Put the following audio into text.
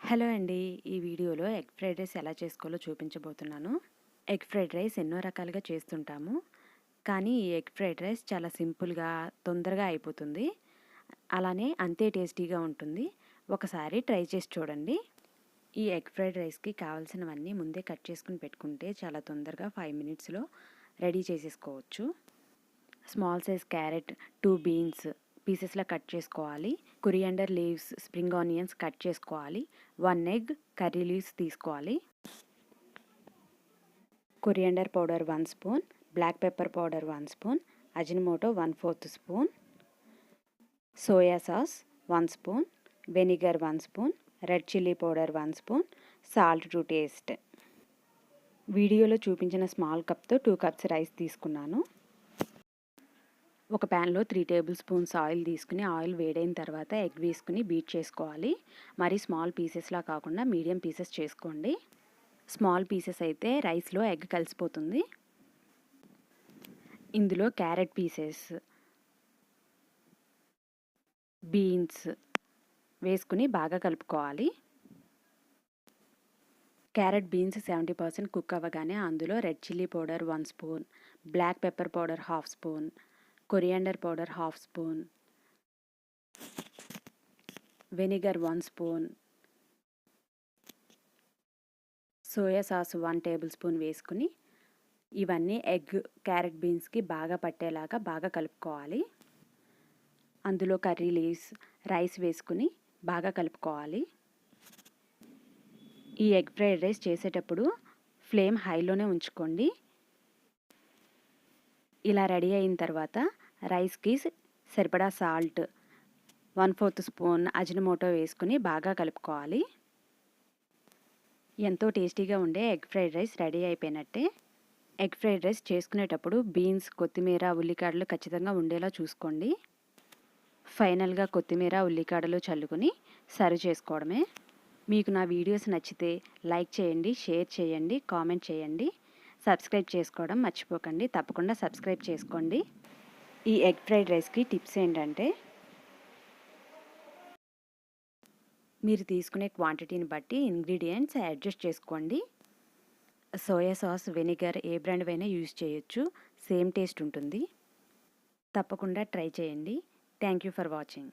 Hello అండి. ఈ వీడియోలో ఎగ్ ఫ్రైడ్ రైస్ ఎలా చేసుకోవాలో చూపించబోతున్నాను. ఎగ్ ఫ్రైడ్ రైస్ ఎన్నో రకాలుగా చేస్తుంటాము. కానీ ఈ ఎగ్ ఫ్రైడ్ రైస్ చాలా సింపుల్గా తొందరగా అయిపోతుంది. అలానే అంతే టేస్టీగా ఉంటుంది. ఒకసారి ట్రై చేసి చూడండి. ఈ ఎగ్ ఫ్రైడ్ రైస్కి కావాల్సినవన్నీ ముందే కట్ చేసుకుని పెట్టుకుంటే చాలా తొందరగా ఫైవ్ మినిట్స్లో రెడీ చేసేసుకోవచ్చు. Small size carrot two beans పీసెస్లా cut చేసుకోవాలి. Coriander leaves spring onions cut చేసుకోవాలి. వన్ ఎగ్ కర్రీ లీవ్స్ తీసుకోవాలి. Coriander powder one spoon black pepper powder one spoon Ajinomoto one fourth spoon soya sauce one spoon vinegar one spoon red chilli powder one spoon salt to taste వీడియోలో చూపించిన small కప్తో two cups rice తీసుకున్నాను. ఒక ప్యాన్లో three table spoons oil తీసుకుని oil వేడైన తర్వాత egg వేసుకుని బీట్ చేసుకోవాలి. మరి స్మాల్ పీసెస్లా కాకుండా మీడియం పీసెస్ చేసుకోండి. స్మాల్ పీసెస్ అయితే రైస్లో ఎగ్ కలిసిపోతుంది. ఇందులో క్యారెట్ పీసెస్ బీన్స్ వేసుకుని బాగా కలుపుకోవాలి. Carrot beans seventy percent cook అవ్వగానే అందులో red chilli powder one spoon black pepper powder half spoon coriander powder half spoon. Vinegar one spoon. Soya sauce one table spoon వేసుకుని ఇవన్నీ egg carrot బీన్స్కి బాగా పట్టేలాగా బాగా కలుపుకోవాలి. అందులో కర్రీ లీవ్స్ రైస్ వేసుకుని బాగా కలుపుకోవాలి. ఈ ఎగ్ ఫ్రైడ్ రైస్ చేసేటప్పుడు ఫ్లేమ్ హైలోనే ఉంచుకోండి. ఇలా రెడీ అయిన తర్వాత రైస్కి సరిపడా salt one fourth spoon Ajinomoto వేసుకుని బాగా కలుపుకోవాలి. ఎంతో టేస్టీగా ఉండే ఎగ్ ఫ్రైడ్ రైస్ రెడీ అయిపోయినట్టే. ఎగ్ ఫ్రైడ్ రైస్ చేసుకునేటప్పుడు బీన్స్ కొత్తిమీర ఉల్లికాడలు ఖచ్చితంగా ఉండేలా చూసుకోండి. ఫైనల్గా కొత్తిమీర ఉల్లికాడలు చల్లుకొని సర్వ్ చేసుకోవడమే. మీకు నా వీడియోస్ నచ్చితే లైక్ చేయండి షేర్ చేయండి కామెంట్ చేయండి. సబ్స్క్రైబ్ చేసుకోవడం మర్చిపోకండి. తప్పకుండా సబ్స్క్రైబ్ చేసుకోండి. ఈ ఎగ్ ఫ్రైడ్ రైస్కి టిప్స్ ఏంటంటే మీరు తీసుకునే క్వాంటిటీని బట్టి ఇంగ్రీడియంట్స్ అడ్జస్ట్ చేసుకోండి. సోయా సాస్ వెనిగర్ ఏ బ్రాండ్ అయినా యూజ్ చేయొచ్చు. సేమ్ టేస్ట్ ఉంటుంది. తప్పకుండా ట్రై చేయండి. Thank you for watching.